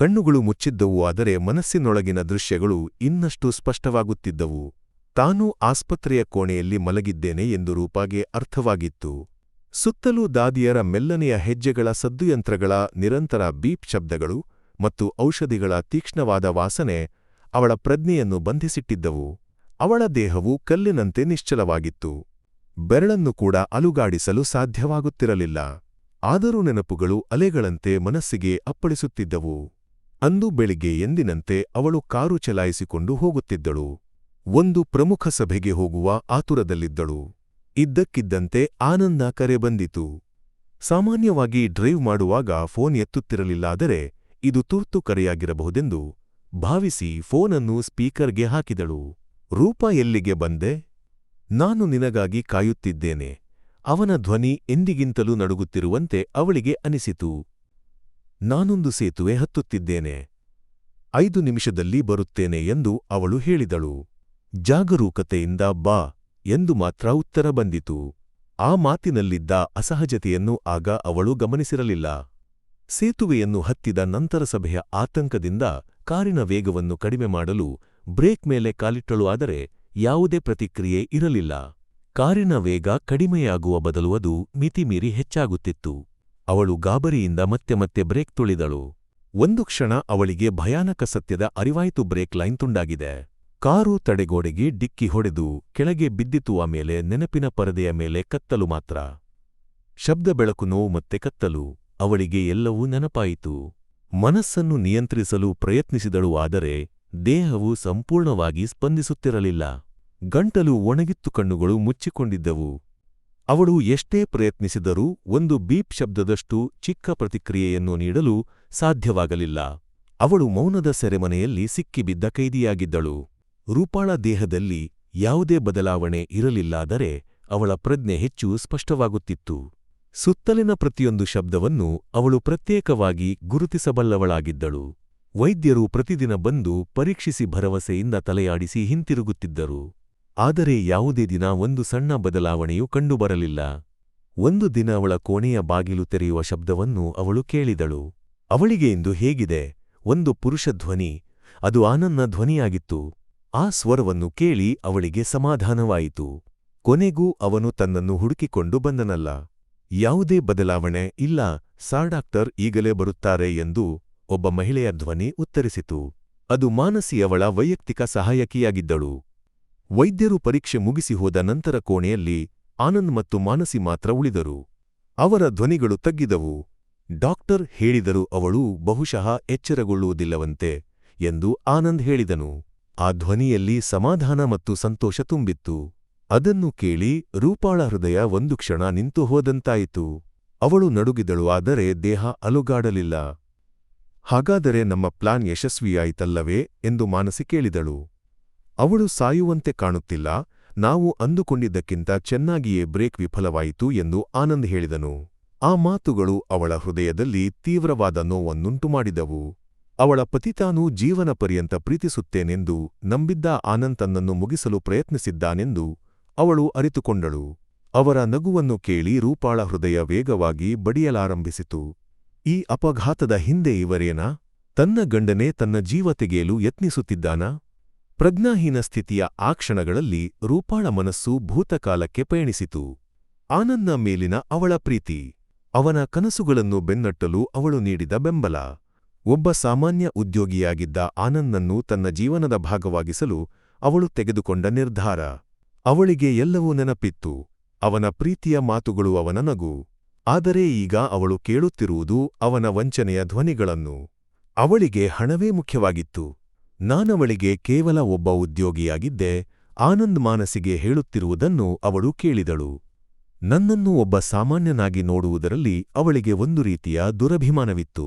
ಕಣ್ಣುಗಳು ಮುಚ್ಚಿದ್ದವು, ಆದರೆ ಮನಸ್ಸಿನೊಳಗಿನ ದೃಶ್ಯಗಳು ಇನ್ನಷ್ಟು ಸ್ಪಷ್ಟವಾಗುತ್ತಿದ್ದವು. ತಾನು ಆಸ್ಪತ್ರೆಯ ಕೋಣೆಯಲ್ಲಿ ಮಲಗಿದ್ದೇನೆ ಎಂದು ರೂಪಾಗೆ ಅರ್ಥವಾಗಿತ್ತು. ಸುತ್ತಲೂ ದಾದಿಯರ ಮೆಲ್ಲನೆಯ ಹೆಜ್ಜೆಗಳ ಸದ್ದುಯಂತ್ರಗಳ ನಿರಂತರ ಬೀಪ್ ಶಬ್ದಗಳು ಮತ್ತು ಔಷಧಿಗಳ ತೀಕ್ಷ್ಣವಾದ ವಾಸನೆ ಅವಳ ಪ್ರಜ್ಞೆಯನ್ನು ಬಂಧಿಸಿಟ್ಟಿದ್ದವು. ಅವಳ ದೇಹವು ಕಲ್ಲಿನಂತೆ ನಿಶ್ಚಲವಾಗಿತ್ತು. ಬೆರಳನ್ನು ಕೂಡ ಅಲುಗಾಡಿಸಲು ಸಾಧ್ಯವಾಗುತ್ತಿರಲಿಲ್ಲ. ಆದರೂ ನೆನಪುಗಳು ಅಲೆಗಳಂತೆ ಮನಸ್ಸಿಗೆ ಅಪ್ಪಳಿಸುತ್ತಿದ್ದವು. ಅಂದು ಬೆಳಿಗ್ಗೆ ಎಂದಿನಂತೆ ಅವಳು ಕಾರು ಚಲಾಯಿಸಿಕೊಂಡು ಹೋಗುತ್ತಿದ್ದಳು. ಒಂದು ಪ್ರಮುಖ ಸಭೆಗೆ ಹೋಗುವ ಆತುರದಲ್ಲಿದ್ದಳು. ಇದ್ದಕ್ಕಿದ್ದಂತೆ ಆನಂದ ಕರೆ ಬಂದಿತು. ಸಾಮಾನ್ಯವಾಗಿ ಡ್ರೈವ್ ಮಾಡುವಾಗ ಫೋನ್ ಎತ್ತುತ್ತಿರಲಿಲ್ಲಾದರೆ ಇದು ತುರ್ತು ಕರೆಯಾಗಿರಬಹುದೆಂದು ಭಾವಿಸಿ ಫೋನನ್ನು ಸ್ಪೀಕರ್ಗೆ ಹಾಕಿದಳು. ರೂಪ ಎಲ್ಲಿಗೆ ಬಂದೆ? ನಾನು ನಿನಗಾಗಿ ಕಾಯುತ್ತಿದ್ದೇನೆ. ಅವನ ಧ್ವನಿ ಎಂದಿಗಿಂತಲೂ ನಡುಗುತ್ತಿರುವಂತೆ ಅವಳಿಗೆ ಅನಿಸಿತು. ನಾನೊಂದು ಸೇತುವೆ ಹತ್ತುತ್ತಿದ್ದೇನೆ. ಐದು ನಿಮಿಷದಲ್ಲಿ ಬರುತ್ತೇನೆ ಎಂದು ಅವಳು ಹೇಳಿದಳು. ಜಾಗರೂಕತೆಯಿಂದ ಬಾ ಎಂದು ಮಾತ್ರ ಉತ್ತರ ಬಂದಿತು. ಆ ಮಾತಿನಲ್ಲಿದ್ದ ಅಸಹಜತೆಯನ್ನು ಆಗ ಅವಳು ಗಮನಿಸಿರಲಿಲ್ಲ. ಸೇತುವೆಯನ್ನು ಹತ್ತಿದ ನಂತರ ಸಭೆಯ ಆತಂಕದಿಂದ ಕಾರಿನ ವೇಗವನ್ನು ಕಡಿಮೆ ಮಾಡಲು ಬ್ರೇಕ್ ಮೇಲೆ ಕಾಲಿಟ್ಟಳು ಆದರೆ ಯಾವುದೇ ಪ್ರತಿಕ್ರಿಯೆ ಇರಲಿಲ್ಲ. ಕಾರಿನ ವೇಗ ಕಡಿಮೆಯಾಗುವ ಬದಲು ಅದು ಮಿತಿಮೀರಿ ಹೆಚ್ಚಾಗುತ್ತಿತ್ತು. ಅವಳು ಗಾಬರಿಯಿಂದ ಮತ್ತೆ ಮತ್ತೆ ಬ್ರೇಕ್ ತುಳಿದಳು. ಒಂದು ಕ್ಷಣ ಅವಳಿಗೆ ಭಯಾನಕ ಸತ್ಯದ ಅರಿವಾಯಿತು ಬ್ರೇಕ್ ಲೈನ್ ತುಂಡಾಗಿದೆ. ಕಾರು ತಡೆಗೋಡೆಗೆ ಡಿಕ್ಕಿ ಹೊಡೆದು ಕೆಳಗೆ ಬಿದ್ದಿತು ಆಮೇಲೆ ನೆನಪಿನ ಪರದೆಯ ಮೇಲೆ ಕತ್ತಲು ಮಾತ್ರ. ಶಬ್ದ ಬೆಳಕು, ನೋವು ಮತ್ತೆ ಕತ್ತಲು, ಅವಳಿಗೆ ಎಲ್ಲವೂ ನೆನಪಾಯಿತು. ಮನಸ್ಸನ್ನು ನಿಯಂತ್ರಿಸಲು ಪ್ರಯತ್ನಿಸಿದಳು, ಆದರೆ ದೇಹವು ಸಂಪೂರ್ಣವಾಗಿ ಸ್ಪಂದಿಸುತ್ತಿರಲಿಲ್ಲ. ಗಂಟಲು ಒಣಗಿತ್ತು, ಕಣ್ಣುಗಳು ಮುಚ್ಚಿಕೊಂಡಿದ್ದವು. ಅವಳು ಎಷ್ಟೇ ಪ್ರಯತ್ನಿಸಿದರೂ ಒಂದು ಬೀಪ್ ಶಬ್ದದಷ್ಟು ಚಿಕ್ಕ ಪ್ರತಿಕ್ರಿಯೆಯನ್ನು ನೀಡಲು ಸಾಧ್ಯವಾಗಲಿಲ್ಲ. ಅವಳು ಮೌನದ ಸೆರೆಮನೆಯಲ್ಲಿ ಸಿಕ್ಕಿಬಿದ್ದ ಕೈದಿಯಾಗಿದ್ದಳು. ರೂಪಾಳ ದೇಹದಲ್ಲಿ ಯಾವುದೇ ಬದಲಾವಣೆ ಇರಲಿಲ್ಲಾದರೆ ಅವಳ ಪ್ರಜ್ಞೆ ಹೆಚ್ಚು ಸ್ಪಷ್ಟವಾಗುತ್ತಿತ್ತು. ಸುತ್ತಲಿನ ಪ್ರತಿಯೊಂದು ಶಬ್ದವನ್ನು ಅವಳು ಪ್ರತ್ಯೇಕವಾಗಿ ಗುರುತಿಸಬಲ್ಲವಳಾಗಿದ್ದಳು. ವೈದ್ಯರು ಪ್ರತಿದಿನ ಬಂದು ಪರೀಕ್ಷಿಸಿ ಭರವಸೆಯಿಂದ ತಲೆಯಾಡಿಸಿ ಹಿಂತಿರುಗುತ್ತಿದ್ದರು. ಆದರೆ ಯಾವುದೇ ದಿನ ಒಂದು ಸಣ್ಣ ಬದಲಾವಣೆಯು ಕಂಡುಬರಲಿಲ್ಲ. ಒಂದು ದಿನ ಅವಳ ಕೋಣೆಯ ಬಾಗಿಲು ತೆರೆಯುವ ಶಬ್ದವನ್ನು ಅವಳು ಕೇಳಿದಳು. ಅವಳಿಗೆ ಇಂದು ಹೇಗಿದೆ? ಒಂದು ಪುರುಷ ಧ್ವನಿ. ಅದು ಆನನ್ನ ಧ್ವನಿಯಾಗಿತ್ತು. ಆ ಸ್ವರವನ್ನು ಕೇಳಿ ಅವಳಿಗೆ ಸಮಾಧಾನವಾಯಿತು. ಕೊನೆಗೂ ಅವನು ತನ್ನನ್ನು ಹುಡುಕಿಕೊಂಡು ಬಂದನಲ್ಲ. ಯಾವುದೇ ಬದಲಾವಣೆ ಇಲ್ಲ. ಸಾರ್ ಡಾಕ್ಟರ್ ಈಗಲೇ ಬರುತ್ತಾರೆ ಎಂದು ಒಬ್ಬ ಮಹಿಳೆಯ ಧ್ವನಿ ಉತ್ತರಿಸಿತು. ಅದು ಮಾನಸಿಯವಳ ವೈಯಕ್ತಿಕ ಸಹಾಯಕಿಯಾಗಿದ್ದಳು. ವೈದ್ಯರು ಪರೀಕ್ಷೆ ಮುಗಿಸಿ ಹೋದ ನಂತರ ಕೋಣೆಯಲ್ಲಿ ಆನಂದ್ ಮತ್ತು ಮಾನಸಿ ಮಾತ್ರ ಉಳಿದರು. ಅವರ ಧ್ವನಿಗಳು ತಗ್ಗಿದವು. ಡಾಕ್ಟರ್ ಹೇಳಿದರು ಅವಳು ಬಹುಶಃ ಎಚ್ಚರಗೊಳ್ಳುವುದಿಲ್ಲವಂತೆ ಎಂದು ಆನಂದ್ ಹೇಳಿದನು. ಆ ಧ್ವನಿಯಲ್ಲಿ ಸಮಾಧಾನ ಮತ್ತು ಸಂತೋಷ ತುಂಬಿತ್ತು. ಅದನ್ನು ಕೇಳಿ ರೂಪಾಳ ಹೃದಯ ಒಂದು ಕ್ಷಣ ನಿಂತು ಹೋದಂತಾಯಿತು. ಅವಳು ನಡುಗಿದಳು, ಆದರೆ ದೇಹ ಅಲುಗಾಡಲಿಲ್ಲ. ಹಾಗಾದರೆ ನಮ್ಮ ಪ್ಲಾನ್ ಯಶಸ್ವಿಯಾಯಿತಲ್ಲವೇ ಎಂದು ಮಾನಸಿ ಕೇಳಿದಳು. ಅವಳು ಸಾಯುವಂತೆ ಕಾಣುತ್ತಿಲ್ಲ, ನಾವು ಅಂದುಕೊಂಡಿದ್ದಕ್ಕಿಂತ ಚೆನ್ನಾಗಿಯೇ ಬ್ರೇಕ್ ವಿಫಲವಾಯಿತು ಎಂದು ಆನಂದ್ ಹೇಳಿದನು. ಆ ಮಾತುಗಳು ಅವಳ ಹೃದಯದಲ್ಲಿ ತೀವ್ರವಾದ ನೋವನ್ನುಂಟು ಮಾಡಿದವು ಅವಳ ಪತಿ ತಾನು ಜೀವನ ಪರ್ಯಂತ ಪ್ರೀತಿಸುತ್ತೇನೆಂದು ನಂಬಿದ್ದ ಆನಂದ್ ತನ್ನನ್ನು ಮುಗಿಸಲು ಪ್ರಯತ್ನಿಸಿದ್ದಾನೆಂದು ಅವಳು ಅರಿತುಕೊಂಡಳು. ಅವರ ನಗುವನ್ನು ಕೇಳಿ ರೂಪಾಳ ಹೃದಯ ವೇಗವಾಗಿ ಬಡಿಯಲಾರಂಭಿಸಿತು. ಈ ಅಪಘಾತದ ಹಿಂದೆ ಇವರೇನಾ? ತನ್ನ ಗಂಡನೇ ತನ್ನ ಜೀವ ತೆಗೆಯಲು ಯತ್ನಿಸುತ್ತಿದ್ದಾನಾ? ಪ್ರಜ್ಞಾಹೀನ ಸ್ಥಿತಿಯ ಆ ಕ್ಷಣಗಳಲ್ಲಿ ರೂಪಾಳ ಮನಸ್ಸು ಭೂತಕಾಲಕ್ಕೆ ಪಯಣಿಸಿತು. ಆನಂದ್ನ ಮೇಲಿನ ಅವಳ ಪ್ರೀತಿ. ಅವನ ಕನಸುಗಳನ್ನು ಬೆನ್ನಟ್ಟಲು ಅವಳು ನೀಡಿದ ಬೆಂಬಲ. ಒಬ್ಬ ಸಾಮಾನ್ಯ ಉದ್ಯೋಗಿಯಾಗಿದ್ದ ಆನಂದ್ನನ್ನು ತನ್ನ ಜೀವನದ ಭಾಗವಾಗಿಸಲು ಅವಳು ತೆಗೆದುಕೊಂಡ ನಿರ್ಧಾರ. ಅವಳಿಗೆ ಎಲ್ಲವೂ ನೆನಪಿತ್ತು. ಅವನ ಪ್ರೀತಿಯ ಮಾತುಗಳು ಅವನ ನಗು. ಆದರೆ ಈಗ ಅವಳು ಕೇಳುತ್ತಿರುವುದು ಅವನ ವಂಚನೆಯ ಧ್ವನಿಗಳನ್ನು. ಅವಳಿಗೆ ಹಣವೇ ಮುಖ್ಯವಾಗಿತ್ತು. ನಾನವಳಿಗೆ ಕೇವಲ ಒಬ್ಬ ಉದ್ಯೋಗಿಯಾಗಿದ್ದೆ, ಆನಂದ್ ಮಾನಸಿಗೆ ಹೇಳುತ್ತಿರುವುದನ್ನು ಅವಳು ಕೇಳಿದಳು. ನನ್ನನ್ನು ಒಬ್ಬ ಸಾಮಾನ್ಯನಾಗಿ ನೋಡುವುದರಲ್ಲಿ ಅವಳಿಗೆ ಒಂದು ರೀತಿಯ ದುರಭಿಮಾನವಿತ್ತು.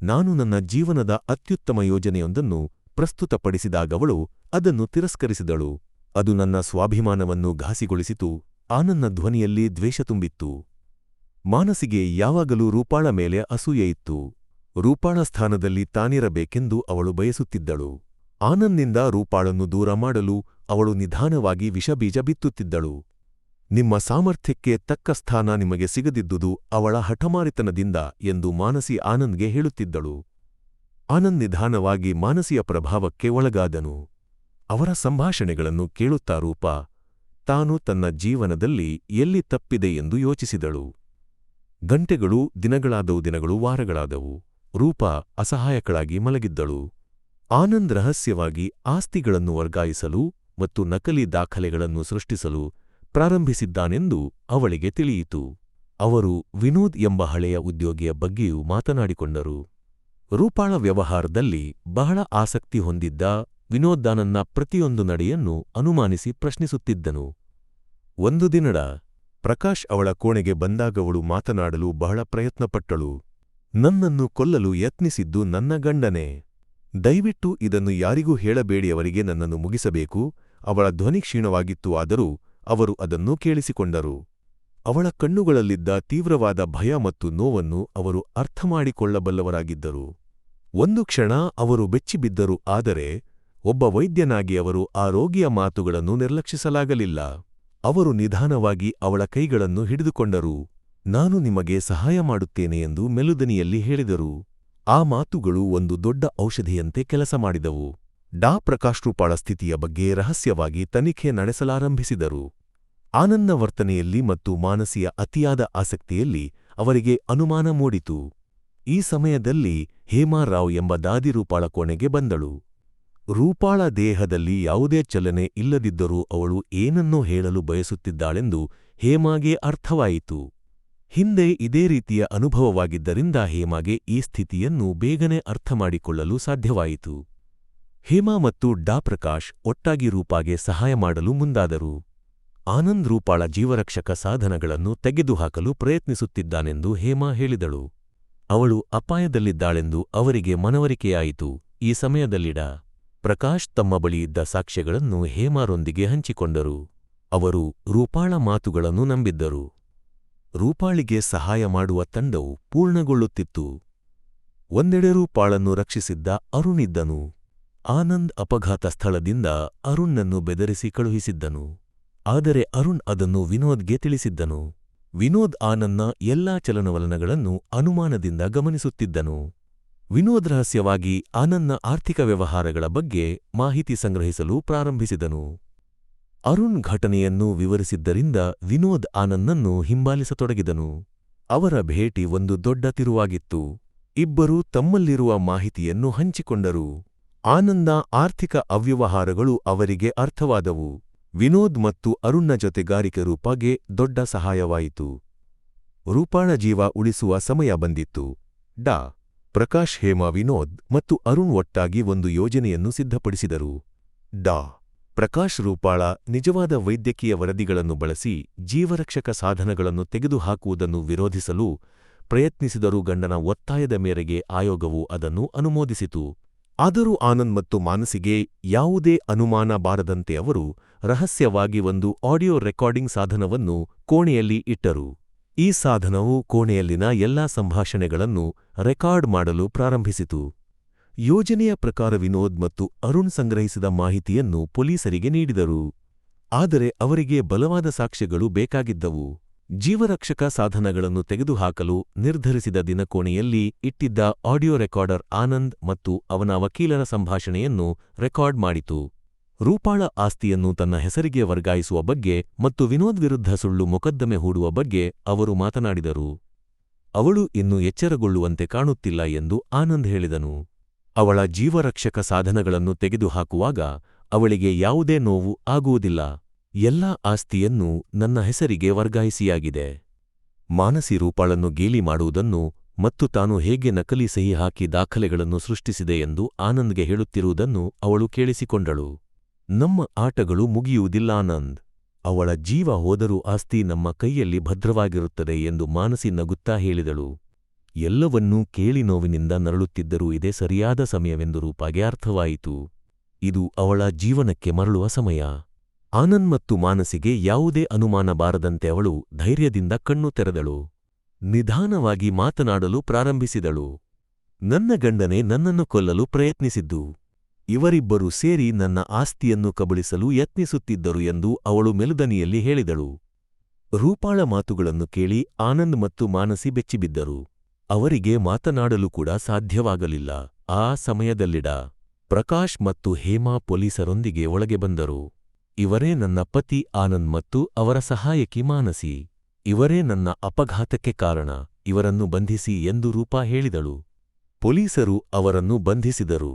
ನಾನು ನನ್ನ ಜೀವನದ ಅತ್ಯುತ್ತಮ ಯೋಜನೆಯೊಂದನ್ನು ಪ್ರಸ್ತುತಪಡಿಸಿದಾಗವಳು ಅದನ್ನು ತಿರಸ್ಕರಿಸಿದಳು. ಅದು ನನ್ನ ಸ್ವಾಭಿಮಾನವನ್ನು ಘಾಸಿಗೊಳಿಸಿತು ಆನನ್ನ ಧ್ವನಿಯಲ್ಲಿ ದ್ವೇಷ ತುಂಬಿತ್ತು. ಮಾನಸಿಗೆ ಯಾವಾಗಲೂ ರೂಪಾಳ ಮೇಲೆ ಅಸೂಯೆಯಿತ್ತು ರೂಪಾಳ ಸ್ಥಾನದಲ್ಲಿ ತಾನಿರಬೇಕೆಂದು ಅವಳು ಬಯಸುತ್ತಿದ್ದಳು. ಆನಂದ್ನಿಂದ ರೂಪಾಳನ್ನು ದೂರ ಮಾಡಲು ಅವಳು ನಿಧಾನವಾಗಿ ವಿಷಬೀಜ ಬಿತ್ತುತ್ತಿದ್ದಳು. ನಿಮ್ಮ ಸಾಮರ್ಥ್ಯಕ್ಕೆ ತಕ್ಕ ಸ್ಥಾನ ನಿಮಗೆ ಸಿಗದಿದ್ದುದು ಅವಳ ಹಠಮಾರಿತನದಿಂದ ಎಂದು ಮಾನಸಿ ಆನಂದ್ಗೆ ಹೇಳುತ್ತಿದ್ದಳು. ಆನಂದ್ ನಿಧಾನವಾಗಿ ಮಾನಸಿಯ ಪ್ರಭಾವಕ್ಕೆ ಒಳಗಾದನು. ಅವರ ಸಂಭಾಷಣೆಗಳನ್ನು ಕೇಳುತ್ತಾ ರೂಪ, ತಾನು ತನ್ನ ಜೀವನದಲ್ಲಿ ಎಲ್ಲಿ ತಪ್ಪಿದೆ ಎಂದು ಯೋಚಿಸಿದಳು. ಗಂಟೆಗಳು ದಿನಗಳಾದವು ದಿನಗಳು ವಾರಗಳಾದವು. ರೂಪ ಅಸಹಾಯಕಳಾಗಿ ಮಲಗಿದ್ದಳು. ಆನಂದ್ ರಹಸ್ಯವಾಗಿ ಆಸ್ತಿಗಳನ್ನು ವರ್ಗಾಯಿಸಲು ಮತ್ತು ನಕಲಿ ದಾಖಲೆಗಳನ್ನು ಸೃಷ್ಟಿಸಲು ಪ್ರಾರಂಭಿಸಿದ್ದಾನೆಂದು ಅವಳಿಗೆ ತಿಳಿಯಿತು. ಅವರು ವಿನೋದ್ ಎಂಬ ಹಳೆಯ ಉದ್ಯೋಗಿಯ ಬಗ್ಗೆಯೂ ಮಾತನಾಡಿಕೊಂಡರು. ರೂಪಾಳ ವ್ಯವಹಾರದಲ್ಲಿ ಬಹಳ ಆಸಕ್ತಿ ಹೊಂದಿದ್ದ ವಿನೋದ್ದಾನನ್ನ ಪ್ರತಿಯೊಂದು ನಡೆಯನ್ನು ಅನುಮಾನಿಸಿ ಪ್ರಶ್ನಿಸುತ್ತಿದ್ದನು. ಒಂದು ದಿನಡ ಪ್ರಕಾಶ್ ಅವಳ ಕೋಣೆಗೆ ಬಂದಾಗವಳು ಮಾತನಾಡಲು ಬಹಳ ಪ್ರಯತ್ನಪಟ್ಟಳು. ನನ್ನನ್ನು ಕೊಲ್ಲಲು ಯತ್ನಿಸಿದ್ದು ನನ್ನ ಗಂಡನೇ. ದಯವಿಟ್ಟು ಇದನ್ನು ಯಾರಿಗೂ ಹೇಳಬೇಡಿ ಅವರಿಗೆ ನನ್ನನ್ನು ಮುಗಿಸಬೇಕು, ಅವಳ ಧ್ವನಿ ಕ್ಷೀಣವಾಗಿತ್ತು ಆದರೂ ಅವರು ಅದನ್ನು ಕೇಳಿಸಿಕೊಂಡರು. ಅವಳ ಕಣ್ಣುಗಳಲ್ಲಿದ್ದ ತೀವ್ರವಾದ ಭಯ ಮತ್ತು ನೋವನ್ನು ಅವರು ಅರ್ಥಮಾಡಿಕೊಳ್ಳಬಲ್ಲವರಾಗಿದ್ದರು. ಒಂದು ಕ್ಷಣ ಅವರು ಬೆಚ್ಚಿಬಿದ್ದರು, ಆದರೆ ಒಬ್ಬ ವೈದ್ಯನಾಗಿ ಅವರು ಆ ರೋಗಿಯ ಮಾತುಗಳನ್ನು ನಿರ್ಲಕ್ಷಿಸಲಾಗಲಿಲ್ಲ. ಅವರು ನಿಧಾನವಾಗಿ ಅವಳ ಕೈಗಳನ್ನು ಹಿಡಿದುಕೊಂಡರು. ನಾನು ನಿಮಗೆ ಸಹಾಯ ಮಾಡುತ್ತೇನೆ ಎಂದು ಮೆಲುದನಿಯಲ್ಲಿ ಹೇಳಿದರು. ಆ ಮಾತುಗಳು ಒಂದು ದೊಡ್ಡ ಔಷಧಿಯಂತೆ ಕೆಲಸ ಮಾಡಿದವು. ಡಾ. ಪ್ರಕಾಶ್ರೂಪಾಳ ಸ್ಥಿತಿಯ ಬಗ್ಗೆ ರಹಸ್ಯವಾಗಿ ತನಿಖೆ ನಡೆಸಲಾರಂಭಿಸಿದರು. ಆನಂದ ವರ್ತನೆಯಲ್ಲಿ ಮತ್ತು ಮಾನಸಿಯ ಅತಿಯಾದ ಆಸಕ್ತಿಯಲ್ಲಿ ಅವರಿಗೆ ಅನುಮಾನ ಮೂಡಿತು. ಈ ಸಮಯದಲ್ಲಿ ಹೇಮಾರಾವ್ ಎಂಬ ದಾದಿ ರೂಪಾಳ ಕೋಣೆಗೆ ಬಂದಳು. ರೂಪಾಳ ದೇಹದಲ್ಲಿ ಯಾವುದೇ ಚಲನೆ ಇಲ್ಲದಿದ್ದರೂ ಅವಳು ಏನನ್ನೋ ಹೇಳಲು ಬಯಸುತ್ತಿದ್ದಾಳೆಂದು ಹೇಮಾಗೆ ಅರ್ಥವಾಯಿತು. ಹಿಂದೆ ಇದೇ ರೀತಿಯ ಅನುಭವವಾಗಿದ್ದರಿಂದ ಹೇಮಾಗೆ ಈ ಸ್ಥಿತಿಯನ್ನು ಬೇಗನೆ ಅರ್ಥಮಾಡಿಕೊಳ್ಳಲು ಸಾಧ್ಯವಾಯಿತು. ಹೇಮಾ ಮತ್ತು ಡಾ ಪ್ರಕಾಶ್ ಒಟ್ಟಾಗಿ ರೂಪಾಗೆ ಸಹಾಯ ಮಾಡಲು ಮುಂದಾದರು. ಆನಂದ್ ರೂಪಾಳ ಜೀವರಕ್ಷಕ ಸಾಧನಗಳನ್ನು ತೆಗೆದುಹಾಕಲು ಪ್ರಯತ್ನಿಸುತ್ತಿದ್ದಾನೆಂದು ಹೇಮಾ ಹೇಳಿದಳು. ಅವಳು ಅಪಾಯದಲ್ಲಿದ್ದಾಳೆಂದು ಅವರಿಗೆ ಮನವರಿಕೆಯಾಯಿತು. ಈ ಸಮಯದಲ್ಲಿಡ ಪ್ರಕಾಶ್ ತಮ್ಮ ಬಳಿಯಿದ್ದ ಸಾಕ್ಷ್ಯಗಳನ್ನು ಹೇಮಾರೊಂದಿಗೆ ಹಂಚಿಕೊಂಡರು. ಅವರು ರೂಪಾಳ ಮಾತುಗಳನ್ನು ನಂಬಿದ್ದರು. ರೂಪಾಳಿಗೆ ಸಹಾಯ ಮಾಡುವ ತಂಡವು ಪೂರ್ಣಗೊಳ್ಳುತ್ತಿತ್ತು. ಒಂದೆಡೆ ರೂಪಾಳನ್ನು ರಕ್ಷಿಸಿದ್ದ ಅರುಣಿದ್ದನು. ಆನಂದ್ ಅಪಘಾತ ಸ್ಥಳದಿಂದ ಅರುಣ್ನನ್ನು ಬೆದರಿಸಿ ಕಳುಹಿಸಿದ್ದನು. ಆದರೆ ಅರುಣ್ ಅದನ್ನು ವಿನೋದ್ಗೆ ತಿಳಿಸಿದ್ದನು. ವಿನೋದ್ ಆನಂದ್ನ ಎಲ್ಲಾ ಚಲನವಲನಗಳನ್ನು ಅನುಮಾನದಿಂದ ಗಮನಿಸುತ್ತಿದ್ದನು. ವಿನೋದ್ ರಹಸ್ಯವಾಗಿ ಆನಂದ್ನ ಆರ್ಥಿಕ ವ್ಯವಹಾರಗಳ ಬಗ್ಗೆ ಮಾಹಿತಿ ಸಂಗ್ರಹಿಸಲು ಪ್ರಾರಂಭಿಸಿದನು. ಅರುಣ್ ಘಟನೆಯನ್ನು ವಿವರಿಸಿದ್ದರಿಂದ ವಿನೋದ್ ಆನಂದನ್ನು ಹಿಂಬಾಲಿಸತೊಡಗಿದನು. ಅವರ ಭೇಟಿ ಒಂದು ದೊಡ್ಡ ತಿರುವಾಗಿತ್ತು. ಇಬ್ಬರೂ ತಮ್ಮಲ್ಲಿರುವ ಮಾಹಿತಿಯನ್ನು ಹಂಚಿಕೊಂಡರು. ಆನಂದ ಆರ್ಥಿಕ ಅವ್ಯವಹಾರಗಳು ಅವರಿಗೆ ಅರ್ಥವಾದವು. ವಿನೋದ್ ಮತ್ತು ಅರುಣ್ನ ಜೊತೆಗಾರಿಕೆ ರೂಪಾಗೆ ದೊಡ್ಡ ಸಹಾಯವಾಯಿತು. ರೂಪಾಳ ಜೀವ ಉಳಿಸುವ ಸಮಯ ಬಂದಿತ್ತು. ಡಾ. ಪ್ರಕಾಶ್ ಹೇಮಾ ವಿನೋದ್ ಮತ್ತು ಅರುಣ್ ಒಟ್ಟಾಗಿ ಒಂದು ಯೋಜನೆಯನ್ನು ಸಿದ್ಧಪಡಿಸಿದರು. ಡಾ. ಪ್ರಕಾಶ್ ರೂಪಾಳ ನಿಜವಾದ ವೈದ್ಯಕೀಯ ವರದಿಗಳನ್ನು ಬಳಸಿ ಜೀವರಕ್ಷಕ ಸಾಧನಗಳನ್ನು ತೆಗೆದುಹಾಕುವುದನ್ನು ವಿರೋಧಿಸಲು ಪ್ರಯತ್ನಿಸಿದರೂ ಗಂಡನ ಒತ್ತಾಯದ ಮೇರೆಗೆ ಆಯೋಗವು ಅದನ್ನು ಅನುಮೋದಿಸಿತು. ಆದರೂ ಆನಂದ್ ಮತ್ತು ಮಾನಸಿಗೆ ಯಾವುದೇ ಅನುಮಾನ ಬಾರದಂತೆ ಅವರು ರಹಸ್ಯವಾಗಿ ಒಂದು ಆಡಿಯೋ ರೆಕಾರ್ಡಿಂಗ್ ಸಾಧನವನ್ನು ಕೋಣೆಯಲ್ಲಿ ಇಟ್ಟರು. ಈ ಸಾಧನವು ಕೋಣೆಯಲ್ಲಿನ ಎಲ್ಲಾ ಸಂಭಾಷಣೆಗಳನ್ನು ರೆಕಾರ್ಡ್ ಮಾಡಲು ಪ್ರಾರಂಭಿಸಿತು. ಯೋಜನೆಯ ಪ್ರಕಾರ ವಿನೋದ್ ಮತ್ತು ಅರುಣ್ ಸಂಗ್ರಹಿಸಿದ ಮಾಹಿತಿಯನ್ನು ಪೊಲೀಸರಿಗೆ ನೀಡಿದರು. ಆದರೆ ಅವರಿಗೆ ಬಲವಾದ ಸಾಕ್ಷ್ಯಗಳು ಬೇಕಾಗಿದ್ದವು. ಜೀವರಕ್ಷಕ ಸಾಧನಗಳನ್ನು ತೆಗೆದುಹಾಕಲು ನಿರ್ಧರಿಸಿದ ದಿನಕೋಣೆಯಲ್ಲಿ ಇಟ್ಟಿದ್ದ ಆಡಿಯೋ ರೆಕಾರ್ಡರ್ ಆನಂದ್ ಮತ್ತು ಅವನ ವಕೀಲರ ಸಂಭಾಷಣೆಯನ್ನು ರೆಕಾರ್ಡ್ ಮಾಡಿತು. ರೂಪಾಳ ಆಸ್ತಿಯನ್ನು ತನ್ನ ಹೆಸರಿಗೆ ವರ್ಗಾಯಿಸುವ ಬಗ್ಗೆ ಮತ್ತು ವಿನೋದ್ ವಿರುದ್ಧ ಸುಳ್ಳು ಮೊಕದ್ದಮೆ ಹೂಡುವ ಬಗ್ಗೆ ಅವರು ಮಾತನಾಡಿದರು. ಅವಳು ಇನ್ನು ಎಚ್ಚರಗೊಳ್ಳುವಂತೆ ಕಾಣುತ್ತಿಲ್ಲ ಎಂದು ಆನಂದ್ ಹೇಳಿದನು. ಅವಳ ಜೀವರಕ್ಷಕ ಸಾಧನಗಳನ್ನು ತೆಗೆದುಹಾಕುವಾಗ ಅವಳಿಗೆ ಯಾವುದೇ ನೋವು ಆಗುವುದಿಲ್ಲ. ಎಲ್ಲಾ ಆಸ್ತಿಯನ್ನು ನನ್ನ ಹೆಸರಿಗೆ ವರ್ಗಾಯಿಸಿಯಾಗಿದೆ. ಮಾನಸಿ ರೂಪಾಳನ್ನು ಗೇಲಿ ಮಾಡುವುದನ್ನು ಮತ್ತು ತಾನು ಹೇಗೆ ನಕಲಿ ಸಹಿ ಹಾಕಿ ದಾಖಲೆಗಳನ್ನು ಸೃಷ್ಟಿಸಿದೆ ಎಂದು ಆನಂದ್ಗೆ ಹೇಳುತ್ತಿರುವುದನ್ನು ಅವಳು ಕೇಳಿಸಿಕೊಂಡಳು. ನಮ್ಮ ಆಟಗಳು ಮುಗಿಯುವುದಿಲ್ಲ ಆನಂದ್. ಅವಳ ಜೀವ ಹೋದರೂ ಆಸ್ತಿ ನಮ್ಮ ಕೈಯಲ್ಲಿ ಭದ್ರವಾಗಿರುತ್ತದೆ ಎಂದು ಮಾನಸಿ ನಗುತ್ತಾ ಹೇಳಿದಳು. ಎಲ್ಲವನ್ನೂ ಕೇಳಿ ನೋವಿನಿಂದ ನರಳುತ್ತಿದ್ದರೂ ಇದೇ ಸರಿಯಾದ ಸಮಯವೆಂದು ರೂಪಾಗೆ ಅರ್ಥವಾಯಿತು. ಇದು ಅವಳ ಜೀವನಕ್ಕೆ ಮರಳುವ ಸಮಯ. ಆನಂದ್ ಮತ್ತು ಮಾನಸಿಗೆ ಯಾವುದೇ ಅನುಮಾನ ಬಾರದಂತೆ ಅವಳು ಧೈರ್ಯದಿಂದ ಕಣ್ಣು ತೆರೆದಳು. ನಿಧಾನವಾಗಿ ಮಾತನಾಡಲು ಪ್ರಾರಂಭಿಸಿದಳು. ನನ್ನ ಗಂಡನೆ ನನ್ನನ್ನು ಕೊಲ್ಲಲು ಪ್ರಯತ್ನಿಸಿದ್ದು. ಇವರಿಬ್ಬರೂ ಸೇರಿ ನನ್ನ ಆಸ್ತಿಯನ್ನು ಕಬಳಿಸಲು ಯತ್ನಿಸುತ್ತಿದ್ದರು ಎಂದು ಅವಳು ಮೆಲುದನಿಯಲ್ಲಿ ಹೇಳಿದಳು. ರೂಪಾಳ ಮಾತುಗಳನ್ನು ಕೇಳಿ ಆನಂದ್ ಮತ್ತು ಮಾನಸಿ ಬೆಚ್ಚಿಬಿದ್ದರು. ಅವರಿಗೆ ಮಾತನಾಡಲು ಕೂಡ ಸಾಧ್ಯವಾಗಲಿಲ್ಲ. ಆ ಸಮಯದಲ್ಲಿಡ ಪ್ರಕಾಶ್ ಮತ್ತು ಹೇಮಾ ಪೊಲೀಸರೊಂದಿಗೆ ಒಳಗೆ ಬಂದರು. ಇವರೇ ನನ್ನ ಪತಿ ಆನಂದ್ ಮತ್ತು ಅವರ ಸಹಾಯಕಿ ಮಾನಸಿ. ಇವರೇ ನನ್ನ ಅಪಘಾತಕ್ಕೆ ಕಾರಣ. ಇವರನ್ನು ಬಂಧಿಸಿ ಎಂದು ರೂಪಾ ಹೇಳಿದಳು. ಪೊಲೀಸರು ಅವರನ್ನು ಬಂಧಿಸಿದರು.